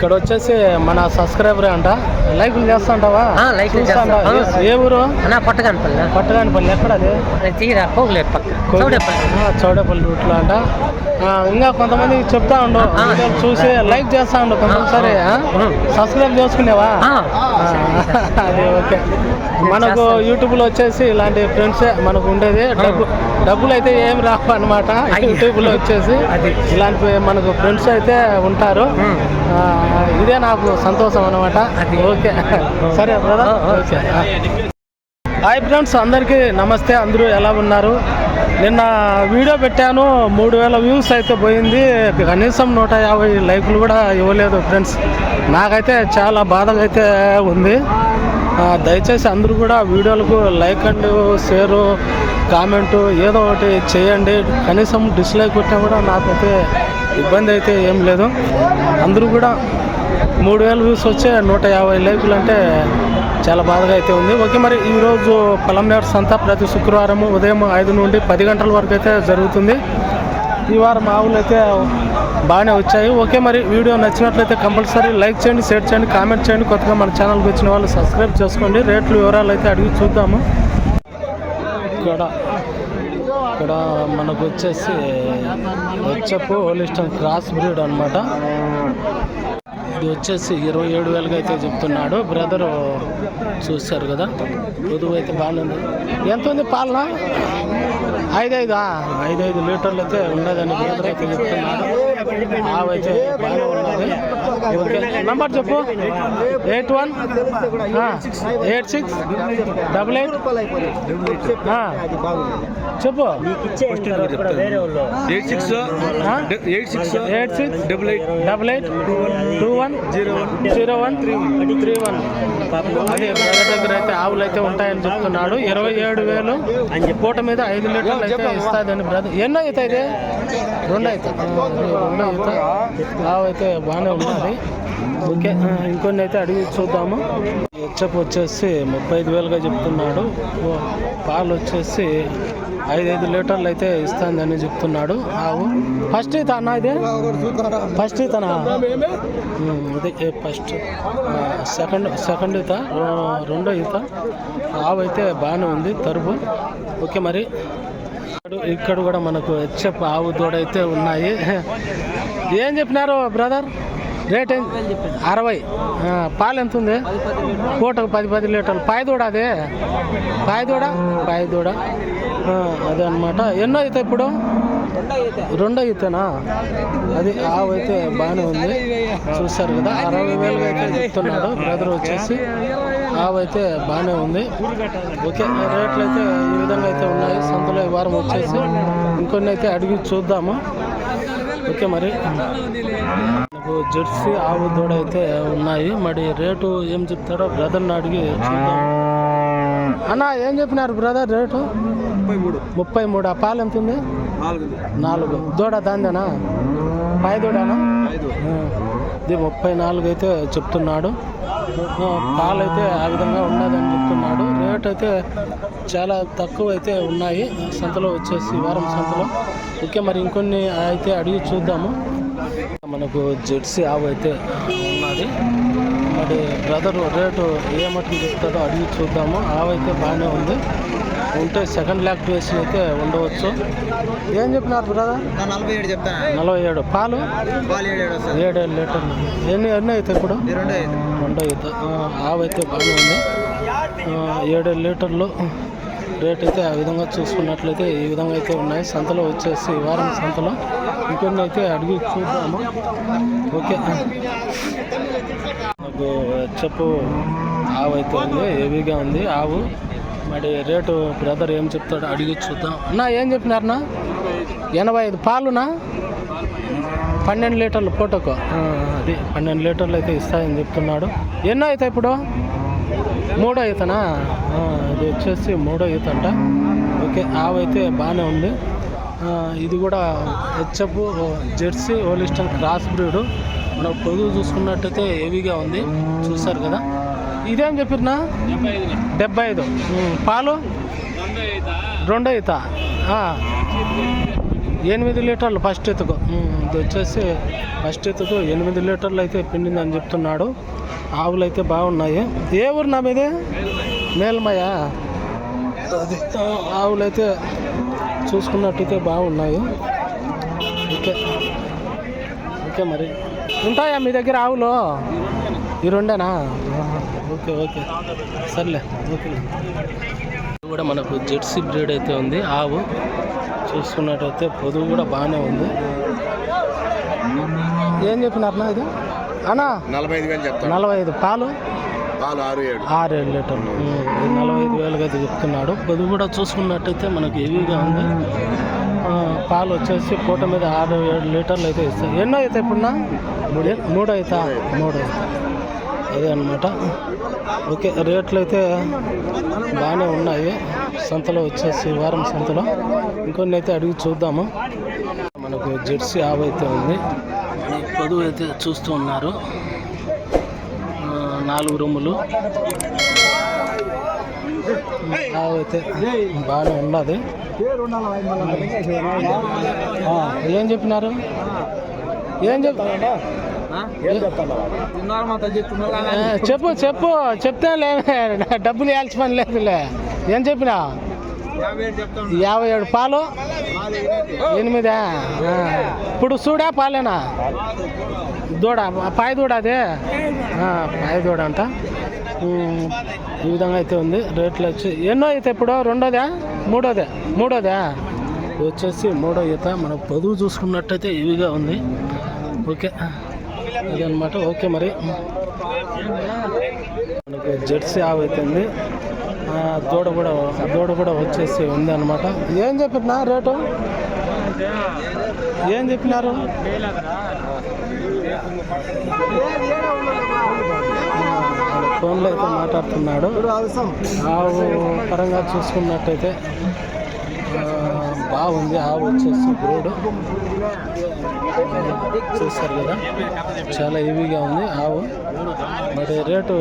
ఇక్కడ వచ్చేసి మన సబ్స్క్రైబర్ అంట. లైక్లు చేస్తుంటావా? ఆ, లైక్లు చూస్తా. ఏ ఊరు? పట్టకనపల్లి పట్టగానిపల్లి. ఎక్కడ అది తీరా పోగులేదు పక్క. చౌడేపల్లి. ఆ, చౌడేపల్లి రూట్లో అంట. ఆ, ఇంకా కొంతమంది చెప్తా ఉండు. చూసి లైక్ చేస్తా ఉండు కంపల్సరీ ఆ. సబ్స్క్రైబ్ చేసుకునేవా? అది ఓకే. మనకు యూట్యూబ్లో వచ్చేసి ఇలాంటి ఫ్రెండ్స్ మనకు ఉండేది. డబ్బు డబ్బులు అయితే ఏం రావు అనమాట అయ్యో. యూట్యూబ్లో వచ్చేసి. ఇలాంటి మనకు ఫ్రెండ్స్ అయితే ఉంటారు. ఇదే నాకు సంతోషం అనమాట. ఓకే. సరే బ్రదర్ ఓకే. హాయ్ ఫ్రెండ్స్ అందరికీ నమస్తే. అందరూ ఎలా ఉన్నారు? నిన్న వీడియో పెట్టాను. మూడు వేల వ్యూస్ అయితే పోయింది. కనీసం నూట యాభై లైకులు కూడా ఇవ్వలేదు ఫ్రెండ్స్. నాకైతే చాలా బాధగా అయితే ఉంది. దయచేసి అందరూ కూడా వీడియోలకు లైక్ అండ్ షేరు కామెంటు ఏదో ఒకటి చేయండి. కనీసం డిస్లైక్ కొట్టినా కూడా నాకైతే ఇబ్బంది అయితే ఏం లేదు. అందరూ కూడా మూడు వేల వ్యూస్ వచ్చే నూట యాభై లైకులు అంటే చాలా బాధగా అయితే ఉంది. ఓకే మరి ఈరోజు పలంనేరు సంత ప్రతి శుక్రవారం ఉదయం ఐదు నుండి పది గంటల వరకు అయితే జరుగుతుంది. ఈ వారం ఆవులు అయితే బాగానే వచ్చాయి. ఓకే మరి వీడియో నచ్చినట్లయితే కంపల్సరీ లైక్ చేయండి షేర్ చేయండి కామెంట్ చేయండి. కొత్తగా మన ఛానల్కి వచ్చిన వాళ్ళు సబ్స్క్రైబ్ చేసుకోండి. రేట్లు వివరాలు అయితే అడిగి చూద్దాము. ఇక్కడ ఇక్కడ మనకు వచ్చేసి హెచ్ఎఫ్ హోలిస్టన్ క్రాస్ బ్రీడ్ అనమాట ఇది వచ్చేసి ఇరవై ఏడు వేలుగా అయితే చెప్తున్నాడు. బ్రదర్ చూశారు కదా. పొదువు అయితే బాగానే ఉంది ఎంత ఉంది పాలన? ఐదైదా? ఐదైదు లీటర్లు అయితే ఉండదని బ్రదర్ అయితే చెప్తున్నాడు. ఆవైతే బాగానే ఉన్నది. ఓకే. నంబర్ చెప్పు. Eight one eight six double eight చెప్పు. Eight six? Eight six eight six double eight double eight two one zero one. Zero one three three one. అదే బ్రదర్ దగ్గర అయితే ఆవులు అయితే ఉంటాయని చెప్తున్నాడు. ఇరవై ఏడు వేలు పూట మీద ఐదు లీటర్లు అయితే ఇస్తాదని బ్రదర్. ఎన్నో అవుతాయి ఇది? రెండు అవుతాయి రెండు అవుతాయి ఆవు అయితే బాగానే ఉన్నది. ఓకే ఇంకొన్ని అయితే అడిగి చూద్దాము. హెచ్చప్ వచ్చేసి ముప్పై ఐదు వేలుగా చెప్తున్నాడు. పాలు వచ్చేసి ఐదు ఐదు లీటర్లు అయితే ఇస్తుందని చెప్తున్నాడు. ఆవు. ఫస్ట్ ఈత అన్న ఇది? ఫస్ట్ తన ఇది ఫస్ట్? సెకండ్ సెకండ్ ఈత రెండో ఈత ఆవు అయితే బాగానే ఉంది తరుపు. ఓకే మరి. ఇక్కడ- ఇక్కడ కూడా మనకు హెచ్ఎఫ్ ఆవు దూడ అయితే ఉన్నాయి. ఏం చెప్పినారు బ్రదర్? రేట్ అరవై. పాలు ఎంత ఉంది? పూటకు పది పది లీటర్లు. పాయదూడ అదే? పాయదూడ? అదే అనమాట ఎన్నో అయితే ఇప్పుడు? రెండో అయితేనా? అది ఆవు అయితే బాగానే ఉంది. చూశారు కదా అరవై వేలుగా అయితే చెప్తున్నాడు. బ్రదర్ వచ్చేసి ఆవు అయితే బాగానే ఉంది. ఓకే రేట్లు అయితే ఈ విధంగా అయితే ఉన్నాయి. సంతలో ఈ వారం వచ్చేసి ఇంకొన్ని అయితే అడిగి చూద్దాము. ఓకే మరి. నాకు జెర్సీ ఆవు దూడ అయితే ఉన్నాయి. మరి రేటు ఏం చెప్తాడో బ్రదర్ని అడిగి చూద్దాం. అన్న ఏం చెప్పినారు బ్రదర్ రేటు? ముప్పై మూడు. ముప్పై మూడు? ఆ పాలు ఎంత ఉంది? నాలుగు. దూడ దాందేనా? పాయ దూడనా? ఇది ముప్పై నాలుగు అయితే చెప్తున్నాడు. పాలు అయితే ఆ విధంగా ఉన్నదని చెప్తున్నాడు. రేట్ అయితే చాలా తక్కువ అయితే ఉన్నాయి. సంతలో వచ్చేసి వారం సంతలో. ఓకే మరి ఇంకొన్ని అయితే అడిగి చూద్దాము. మనకు జెర్సీ ఆవు అయితే ఉన్నది. మరి బ్రదర్ రేటు ఏ మటుకు చెప్తాడో అడిగి చూద్దాము. ఆవు అయితే బాగానే ఉంది. ఉంటే సెకండ్ లాక్టివేషన్ అయితే ఉండవచ్చు. ఏం చెప్పినారు బ్రదర్ నలభై ఏడు చెప్తాను నలభై ఏడు. పాలు? ఏడు ఏడు లీటర్లు. ఎన్ని ఎన్ని అవుతాయి ఇప్పుడు? రెండు అవుతాయి ఆవు అయితే బాగానే ఉంది. ఆ, ఏడు లీటర్లు రేట్ అయితే ఆ విధంగా చూసుకున్నట్లయితే ఈ విధంగా అయితే ఉన్నాయి. సంతలో వచ్చేసి ఈ వారం సంతలో ఇంకొన్ని అయితే అడిగి చూద్దాము. ఓకే. నాకు చెప్పు. ఆవు అయితే ఉంది హెవీగా ఉంది. ఆవు మరి రేటు బ్రదర్ ఏం చెప్తాడో అడిగి చూద్దాం. నా ఏం చెప్పినారనా ఎనభై ఐదు పాలునా? పన్నెండు లీటర్లు పూటకు. అది పన్నెండు లీటర్లు అయితే ఇస్తాయని చెప్తున్నాడు. ఎన్నో అవుతాయి ఇప్పుడు? మూడో ఈతనా? ఇది వచ్చేసి మూడో ఈత అంట. ఓకే ఆవు అయితే బాగానే ఉంది. ఇది కూడా HF jersey Holstein cross breed. మనం పొదుగు చూసుకున్నట్టయితే హెవీగా ఉంది. చూసారు కదా? ఇదేం చెప్పినా డెబ్బై ఐదు. పాలు? రెండో ఈత. ఎనిమిది లీటర్లు ఫస్ట్ ఎత్తుకు. ఇది వచ్చేసి ఫస్ట్ ఎత్తుకు. ఎనిమిది లీటర్లు అయితే పిండిందని చెప్తున్నాడు. ఆవులు అయితే బాగున్నాయి. ఏ ఊరు నా మీదే? మేల్మయ. అది ఆవులు అయితే చూసుకున్నట్టయితే బాగున్నాయి. ఓకే. ఓకే మరి. ఉంటాయా మీ దగ్గర ఆవులు? ఈ రెండేనా? Okay okay. సర్లే. ఓకే. కూడా మనకు జెర్సీ బ్రీడ్ అయితే ఉంది. ఆవు. చూసుకున్నట్టయితే పొదువు కూడా బాగానే ఉంది. ఏం చెప్పినారన్నా ఇది? అన్నా? నలభై ఐదు వేలు చెప్తాను. నలభై ఐదు. పాలు? పాలు ఆరు ఏడు. ఆరు ఏడు లీటర్లు నలభై ఐదు వేలుగా అయితే చెప్తున్నాడు. పొదువు కూడా చూసుకున్నట్టయితే మనకు హెవీగా ఉంది. పాలు వచ్చేసి పూట మీద ఆరు ఏడు లీటర్లు అయితే ఇస్తాయి. ఎన్నో అవుతాయి ఇప్పుడున్నా మూడు. మూడు అవుతా మూడు అవుతా అదే అనమాట ఓకే రేట్లు అయితే బాగానే ఉన్నాయి. సంతలో వచ్చేసి వారం సంతలో. ఇంకొన్ని అయితే అడిగి చూద్దాము. మనకు జెర్సీ ఆవు అయితే ఉంది. పొదువు అయితే చూస్తూ ఉన్నారు. నాలుగు రూములు ఆవు అయితే బాగానే ఉన్నది. ఏం చెప్పినారు? ఏం చెప్ చెప్పు చెప్పు చెప్తే లేవే డబ్బులు ఇవ్వాల్సి పని లేదులే. ఏం చెప్పినా? యాభై ఏడు పాలు? ఎనిమిదా. ఇప్పుడు చూడా పాలేనా? దూడ పాయ దూడ అదే? పాయ దూడ అంట. ఈ విధంగా అయితే ఉంది. రేట్లు వచ్చి ఎన్నో అయితే ఇప్పుడు? రెండోదా? మూడోదా? మూడోదా? వచ్చేసి మూడో ఈత. మనం పొదువు చూసుకున్నట్టయితే ఇవిగా ఉంది. ఓకే ఇదన్నమాట ఓకే మరి. మనకి జెర్సీ ఆవు అయితే ఆ, దూడ కూడా దూడ కూడా వచ్చేసి ఉంది అనమాట ఏం చెప్పినా రేటు? ఏం చెప్పినారు? ఫోన్లో అయితే మాట్లాడుతున్నాడు. ఆవు పరంగా చూసుకున్నట్టయితే బాగుంది. ఆవు వచ్చేసి బ్రోడు చూస్తారు కదా. చాలా హెవీగా ఉంది ఆవు. మరి రేటు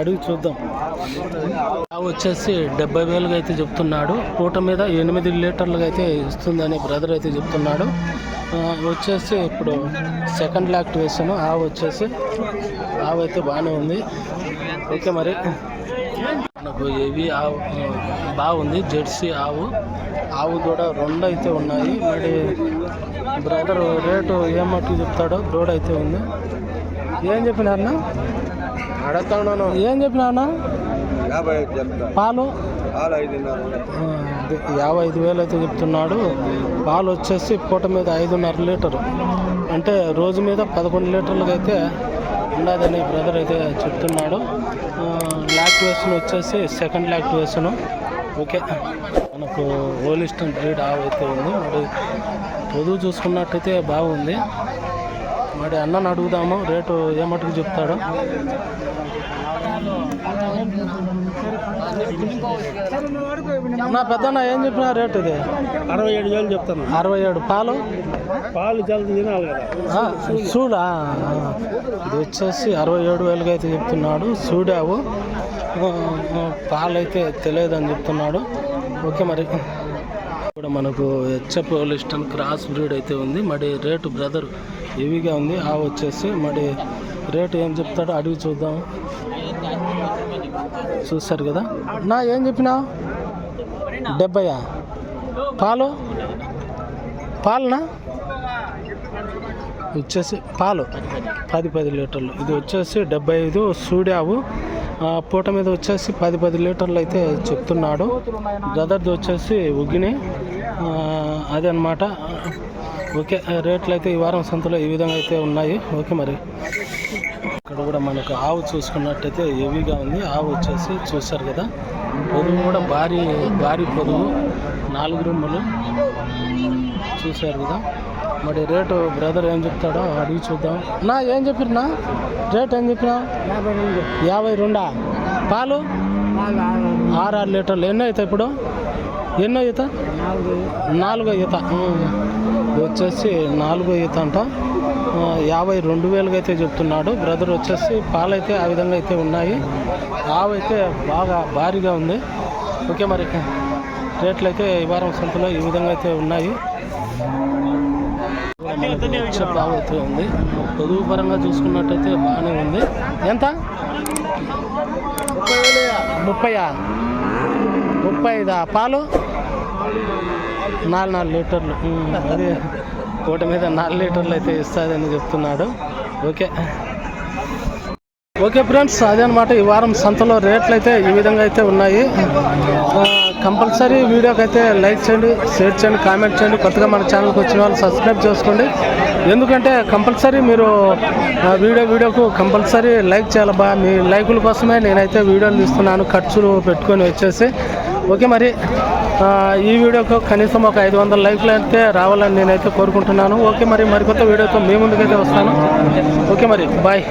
అడిగి చూద్దాం. ఆవు వచ్చేసి డెబ్బై వేలుగా అయితే చెప్తున్నాడు. పూట మీద ఎనిమిది లీటర్లుగా అయితే ఇస్తుందని బ్రదర్ అయితే చెప్తున్నాడు. వచ్చేసి ఇప్పుడు సెకండ్ యాక్టివేషన్ ఆవు వచ్చేసి ఆవు అయితే బాగానే ఉంది. ఓకే మరి. మనకు ఏవి ఆవు బాగుంది. జెర్సీ ఆవు. ఆవు కూడా రెండు అయితే ఉన్నాయి. మరి బ్రదర్ రేటు ఏం మట్టుకు చెప్తాడో దూడ అయితే ఉంది. ఏం చెప్పినారన్నా అడుగుతాను. ఏం చెప్పినా యాభై ఐదు చెప్తా. పాలు? యాభై ఐదు వేలు అయితే చెప్తున్నాడు. పాలు వచ్చేసి పూట మీద ఐదున్నర లీటరు. అంటే రోజు మీద పదకొండు లీటర్లకు అయితే ఉండదని బ్రదర్ అయితే చెప్తున్నాడు. లాక్టివేషన్ వచ్చేసి సెకండ్ లాక్టివేషన్ ఓకే. మనకు ఓలిస్టన్ బ్రీడ్ ఆవు అయితే ఉంది. మరి పొదువు చూసుకున్నట్టయితే బాగుంది. మరి అన్నని అడుగుదాము రేటు ఏమట్టుకు చెప్తాడో? నా పెద్దన్న ఏం చెప్పిన రేట్ ఇది? అరవై ఏడు వేలు చెప్తాను. అరవై ఏడు. పాలు? పాలు జల్ది తినాలి కదా. ఆ, ఇది వచ్చేసి అరవై ఏడు వేలుగా అయితే చెప్తున్నాడు. ఆ, పాలు అయితే తెలియదని చెప్తున్నాడు. ఓకే మరి. ఇక్కడ మనకు హెచ్ఎఫ్ లిస్టన్ క్రాస్ బ్రీడ్ అయితే ఉంది. మరి రేటు బ్రదర్ హెవీగా ఉంది. ఆ వచ్చేసి మరి రేటు ఏం చెప్తాడో అడిగి చూద్దాం. చూస్తారు కదా. నా ఏం చెప్పినా? డెబ్బయా? పాలు? పాలనా? వచ్చేసి పాలు పది పది లీటర్లు. ఇది వచ్చేసి డెబ్బై ఐదు సూడావు ఆ, పూట మీద వచ్చేసి పది పది లీటర్లు అయితే చెప్తున్నాడు. గదర్ది వచ్చేసి ఉగ్గిని. అదనమాట అదే ఓకే రేట్లు అయితే ఈ వారం సంతలో ఈ విధంగా అయితే ఉన్నాయి. ఓకే మరి. ఇక్కడ కూడా మనకు ఆవు చూసుకున్నట్టయితే హెవీగా ఉంది. ఆవు వచ్చేసి చూస్తారు కదా. పొదువు కూడా భారీ భారీ పొదువు నాలుగు రూములు. చూశారు కదా. మరి రేటు బ్రదర్ ఏం చెప్తాడో అడిగి చూద్దాం. నా ఏం చెప్పినా రేట్ ఏం చెప్పినా? యాభై రెండా? పాలు? ఆరు ఆరు లీటర్లు. ఎన్నో అవుతాయి ఇప్పుడు? ఎన్నో ఈత? నాలుగో ఈత. వచ్చేసి నాలుగో ఈత అంట. యాభై రెండు వేలుగా అయితే చెప్తున్నాడు. బ్రదర్ వచ్చేసి పాలు అయితే ఆ విధంగా అయితే ఉన్నాయి. ఆవు అయితే బాగా భారీగా ఉంది. ఓకే మరి. రేట్లు అయితే ఈ వారం సంతలో ఈ విధంగా అయితే ఉన్నాయి. చెప్ అయితే ఉంది పొదుపు పరంగా చూసుకున్నట్టయితే బాగానే ఉంది. ఎంత? ముప్పయా? ముప్పై ఐదా పాలు? నాలుగు నాలుగు లీటర్లు. అదే అది పూట మీద నాలుగు లీటర్లు అయితే ఇస్తుందని చెప్తున్నాడు. ఓకే. ఓకే ఫ్రెండ్స్ అదే అనమాట ఈ వారం సంతలో రేట్లు అయితే ఈ విధంగా అయితే ఉన్నాయి. కంపల్సరీ వీడియోకి అయితే లైక్ చేయండి షేర్ చేయండి కామెంట్ చేయండి. కొత్తగా మన ఛానల్కి వచ్చిన వాళ్ళు సబ్స్క్రైబ్ చేసుకోండి. ఎందుకంటే కంపల్సరీ మీరు వీడియో వీడియోకు కంపల్సరీ లైక్ చేయాలి బా మీ లైకుల కోసమే నేనైతే వీడియోలు తీస్తున్నాను ఖర్చులు పెట్టుకొని వచ్చేసి. ఓకే మరి ఈ వీడియోకు కనీసం ఒక ఐదు వందల లైక్లు అయితే రావాలని నేనైతే కోరుకుంటున్నాను. ఓకే మరి మరికొత్త వీడియోతో మీ ముందుకైతే వస్తాను. ఓకే మరి బాయ్.